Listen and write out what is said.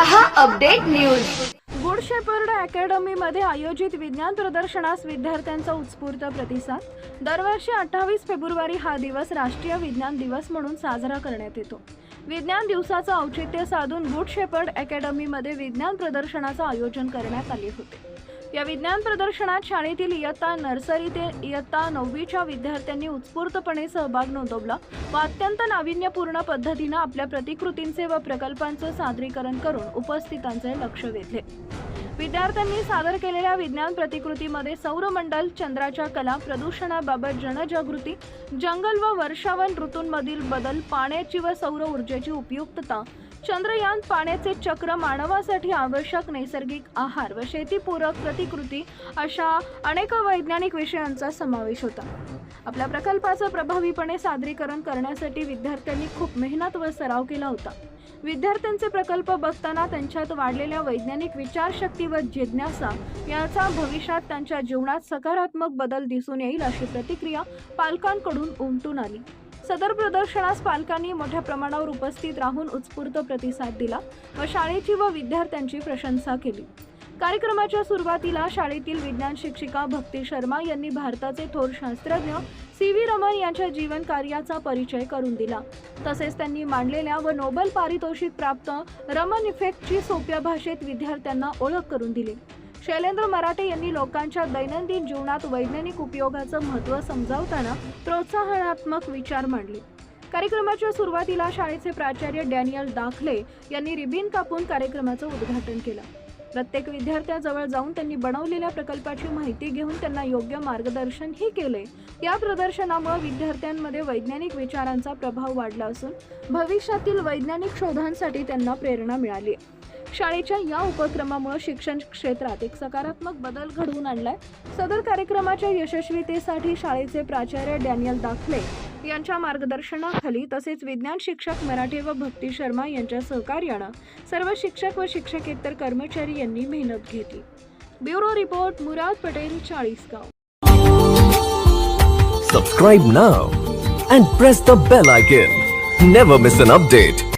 रहा update news. Good shepherd अकॅडमीमध्ये आयोजित विज्ञान प्रदर्शनास विद्यार्थ्यांचा उत्स्फूर्त प्रतिसाद. दरवर्षी अठ्ठावीस फेब्रुवारी हा दिवस राष्ट्रीय विज्ञान दिवस म्हणून साजरा करण्यात येतो. विज्ञान दिवसाचं औचित्य साधून गुड शेपर्ड अकॅडमीमध्ये विज्ञान प्रदर्शनाचं आयोजन करण्यात आले होते. या विज्ञान प्रदर्शनात शाळेतील इयत्ता नर्सरी ते इयत्ता नववीच्या विद्यार्थ्यांनी उत्स्फूर्तपणे सहभाग नोंदवला व अत्यंत नाविन्यपूर्ण पद्धतीनं आपल्या प्रतिकृतींचे व प्रकल्पांचं सादरीकरण करून उपस्थितांचे लक्ष वेधले. विद्यार्थ्यांनी सादर केलेल्या विज्ञान प्रतिकृतीमध्ये सौरमंडल चंद्राच्या कला प्रदूषणाबाबत जनजागृती जंगल व वर्षावन ऋतूंमधील बदल पाण्याची व सौर ऊर्जेची उपयुक्तता चंद्रयान पाण्याचे चक्र मानवासाठी आवश्यक नैसर्गिक आहार व शेतीपूरक प्रतिकृती अशा अनेक वैज्ञानिक विषयांचा समावेश होता. आपल्या प्रकल्पाचं प्रभावीपणे सादरीकरण करण्यासाठी विद्यार्थ्यांनी खूप मेहनत व सराव केला होता. विद्यार्थ्यांचे प्रकल्प बघताना त्यांच्यात वाढलेल्या वैज्ञानिक विचारशक्ती व जिज्ञासा याचा भविष्यात त्यांच्या जीवनात सकारात्मक बदल दिसून येईल अशी प्रतिक्रिया पालकांकडून उमटून आली. सदर प्रदर्शनास पालकांनी मोठ्या प्रमाणावर उपस्थित राहून उत्स्फूर्त प्रतिसाद दिला व शाळेची व विद्यार्थ्यांची प्रशंसा केली. कार्यक्रमाच्या सुरुवातीला शाळेतील विज्ञान शिक्षिका भक्ती शर्मा यांनी भारताचे थोर शास्त्रज्ञ सी व्ही रमन यांच्या जीवन कार्याचा परिचय करून दिला. तसेच त्यांनी मांडलेल्या व नोबेल पारितोषिक प्राप्त रमन इफेक्टची सोप्या भाषेत विद्यार्थ्यांना ओळख करून दिली. शैलेंद्र मराठे यांनी लोकांच्या दैनंदिन जीवनात वैज्ञानिक उपयोगाचं महत्त्व समजावताना प्रोत्साहनात्मक विचार मांडले. कार्यक्रमाच्या सुरुवातीला शाळेचे प्राचार्य डॅनियल दाखले यांनी रिबीन कापून कार्यक्रमाचं उद्घाटन केलं. प्रत्येक विद्यार्थ्याजवळ जाऊन त्यांनी बनवलेल्या प्रकल्पाची माहिती घेऊन त्यांना योग्य मार्गदर्शनही केले. या प्रदर्शनामुळे विद्यार्थ्यांमध्ये वैज्ञानिक विचारांचा प्रभाव वाढला असून भविष्यातील वैज्ञानिक शोधांसाठी त्यांना प्रेरणा मिळाली. शाळेच्या या उपक्रमामुळे शिक्षण क्षेत्रात एक सकारात्मक बदल घडवून आणलाय. सदर कार्यक्रमाच्या यशस्वीतेसाठी शाळेचे प्राचार्य डॅनियल दाखले यांच्या मार्गदर्शनाखाली तसेच विज्ञान शिक्षक मराठे व भक्ती शर्मा यांच्या सहकार्यानं सर्व शिक्षक व शिक्षकेतर कर्मचारी यांनी मेहनत घेतली. Bureau report Murad Patel Chalisgaon. Subscribe now and press the bell icon never miss an update